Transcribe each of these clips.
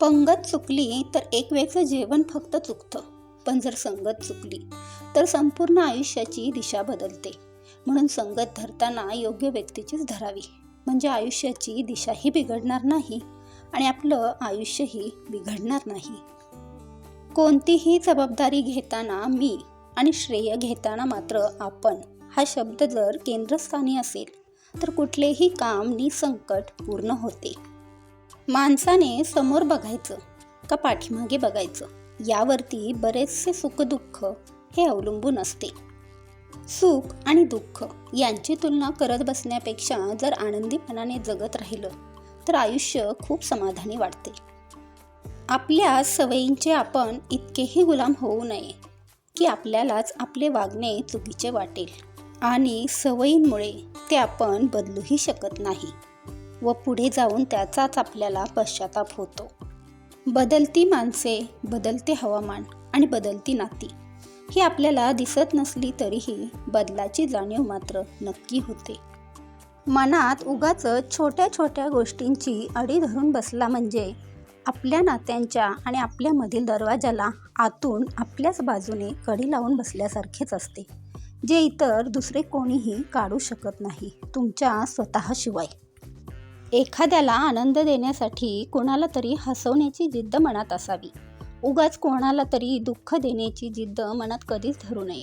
पंगत चुकली तर एक वेळचं जेवण फक्त चुकतं. पण जर संगत चुकली तर संपूर्ण आयुष्याची दिशा बदलते. म्हणून संगत धरताना योग्य व्यक्तीचीच धरावी. म्हणजे आयुष्याची दिशाही बिघडणार नाही आणि आपलं आयुष्यही बिघडणार नाही. कोणतीही जबाबदारी घेताना मी आणि श्रेय घेताना मात्र आपण हा शब्द जर केंद्रस्थानी असेल तर कुठलेही काम निसंकट पूर्ण होते. माणसाने समोर बघायचं का पाठीमागे बघायचं? यावरती बरेचसे सुखदुःख हे अवलंबून असते. सुख आणि दुःख यांची तुलना करत बसण्यापेक्षा जर आनंदीपणाने जगत राहिलं तर आयुष्य खूप समाधानी वाटते. आपल्या सवयींचे आपण इतकेही गुलाम होऊ नये की आपल्यालाच आपले वागणे चुकीचे वाटेल आणि सवयींमुळे ते आपण बदलूही शकत नाही. व पुढे जाऊन त्याचाच आपल्याला पश्चाताप होतो. बदलती माणसे बदलते हवामान आणि बदलती नाती ही आपल्याला दिसत नसली तरीही बदलाची जाणीव मात्र नक्की होते. मनात उगाच छोट्या छोट्या गोष्टींची अडी धरून बसला म्हणजे आपल्या नात्यांच्या आणि आपल्यामधील दरवाजाला आतून आपल्याच बाजूने कडी लावून बसल्यासारखेच असते जे इतर दुसरे कोणीही काढू शकत नाही तुमच्या स्वतःशिवाय. एखाद्याला आनंद देण्यासाठी कोणाला तरी हसवण्याची जिद्द मनात असावी. उगाच कोणाला तरी दुःख देण्याची जिद्द मनात कधीच धरू नये.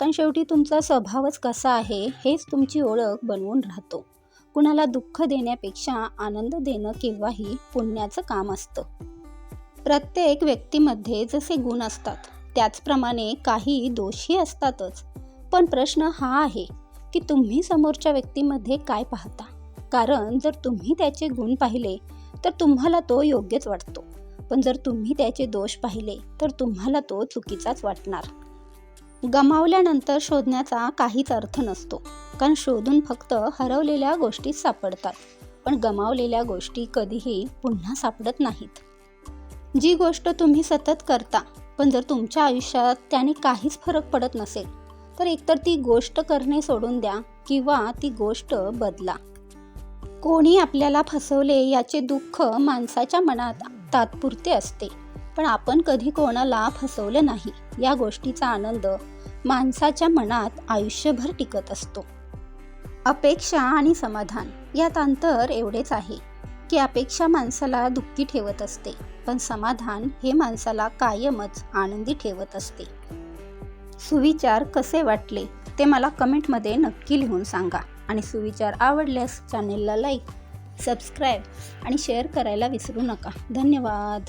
कारण शेवटी तुमचा स्वभावच कसा आहे हेच तुमची ओळख बनवून राहतो. कुणाला दुःख देण्यापेक्षा आनंद देणं केव्हाही पुण्याचं काम असतं. प्रत्येक व्यक्तीमध्ये जसे गुण असतात त्याचप्रमाणे काही दोषही असतातच. पण प्रश्न हा आहे की तुम्ही समोरच्या व्यक्तीमध्ये काय पाहता? कारण जर तुम्ही त्याचे गुण पाहिले तर तुम्हाला तो योग्यच वाटतो. पण जर तुम्ही त्याचे दोष पाहिले तर तुम्हाला तो चुकीचाच वाटणार. गमावल्यानंतर शोधण्याचा काहीच अर्थ नसतो. कारण शोधून फक्त हरवलेल्या गोष्टी सापडतात. पण गमावलेल्या गोष्टी कधीही पुन्हा सापडत नाहीत. जी गोष्ट तुम्ही सतत करता पण जर तुमच्या आयुष्यात त्याने काहीच फरक पडत नसेल तर एकतर ती गोष्ट करणे सोडून द्या किंवा ती गोष्ट बदला. कोणी आपल्याला फसवले याचे दुःख माणसाच्या मनात तात्पुरते असते. पण आपण कधी कोणाला फसवलं नाही या गोष्टीचा आनंद माणसाच्या मनात आयुष्यभर टिकत असतो. अपेक्षा आणि समाधान यात अंतर एवढेच आहे की अपेक्षा माणसाला दुःखी ठेवत असते पण समाधान हे माणसाला कायमच आनंदी ठेवत असते. सुविचार कसे वाटले ते मला कमेंटमध्ये नक्की लिहून सांगा. आणि सुविचार आवडल्यास चॅनेलला लाईक सबस्क्राईब आणि शेअर करायला विसरू नका. धन्यवाद.